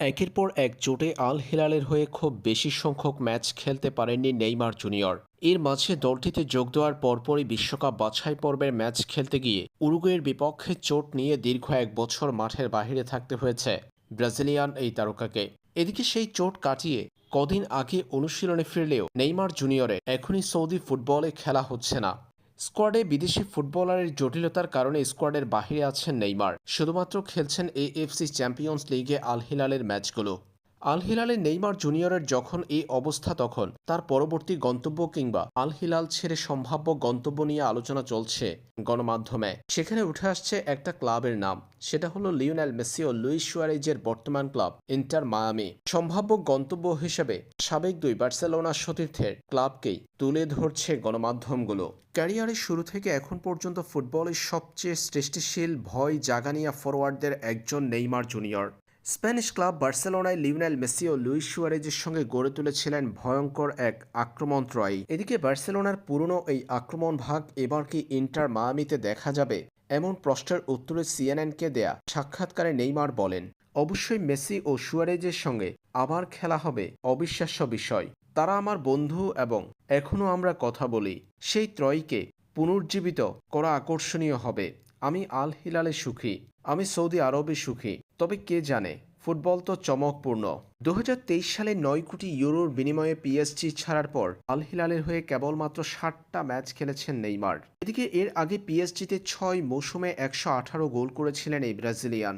একের পর এক জোটে আল হিলালের হয়ে খুব বেশি সংখ্যক ম্যাচ খেলতে পারেননি নেইমার জুনিয়র। এর মাঝে দলটিতে যোগ দেওয়ার পরপরই বিশ্বকাপ বাছাই পর্বের ম্যাচ খেলতে গিয়ে উরুগুয়ের বিপক্ষে চোট নিয়ে দীর্ঘ এক বছর মাঠের বাইরে থাকতে হয়েছে ব্রাজিলিয়ান এই তারকাকে। এদিকে সেই চোট কাটিয়ে কদিন আগে অনুশীলনে ফিরলেও নেইমার জুনিয়রের এখনই সৌদি ফুটবলে খেলা হচ্ছে না। স্কোয়াডে বিদেশি ফুটবলারের জটিলতার কারণে স্কোয়াডের বাহিরে আছেন নেইমার। শুধুমাত্র খেলছেন এএফসি চ্যাম্পিয়ন্স লিগে আল হিলালের ম্যাচগুলো। আল হিলালের নেইমার জুনিয়রের যখন এই অবস্থা তখন, তার পরবর্তী গন্তব্য কিংবা আল হিলাল ছেড়ে সম্ভাব্য গন্তব্য নিয়ে আলোচনা চলছে গণমাধ্যমে। সেখানে উঠে আসছে একটা ক্লাবের নাম। সেটা হলো লিওনেল মেসি ও লুইস সুয়ারেজের বর্তমান ক্লাব, ইন্টার মায়ামি। সম্ভাব্য গন্তব্য হিসেবে সাবেক দুই বার্সেলোনা সতীর্থের ক্লাবকেই তুলে ধরছে গণমাধ্যমগুলো। ক্যারিয়ারের শুরু থেকে এখন পর্যন্ত ফুটবলের সবচেয়ে সৃষ্টিশীল ভয় জাগানিয়া ফরওয়ার্ডদের একজন নেইমার জুনিয়র। স্প্যানিশ ক্লাব বার্সেলোনায় লিওনেল মেসি ও লুইস সুয়ারেজের সঙ্গে গড়ে তুলেছিলেন ভয়ঙ্কর এক আক্রমণ ত্রয়ী এদিকে বার্সেলোনার পুরনো এই আক্রমণ ভাগ এবার কি ইন্টার মায়ামিতে দেখা যাবে? এমন প্রশ্নের উত্তরে সিএনএনকে দেয়া সাক্ষাৎকারে নেইমার বলেন, অবশ্যই মেসি ও সুয়ারেজের সঙ্গে আবার খেলা হবে, অবিশ্বাস্য বিষয়। তারা আমার বন্ধু এবং এখনও আমরা কথা বলি। সেই ত্রয়ীকে পুনর্জীবিত করা আকর্ষণীয় হবে। আমি আল হিলালে সুখী। আমি সৌদি আরবে সুখী। তবে কে জানে, ফুটবল তো চমকপূর্ণ। দু হাজার তেইশ সালে নয় কোটি ইউরোর বিনিময়ে পিএসজি ছাড়ার পর আল হিলালের হয়ে কেবলমাত্র ষাটটা ম্যাচ খেলেছেন নেইমার। এদিকে এর আগে পিএসজিতে ছয় মৌসুমে একশো আঠারো গোল করেছিলেন এই ব্রাজিলিয়ান।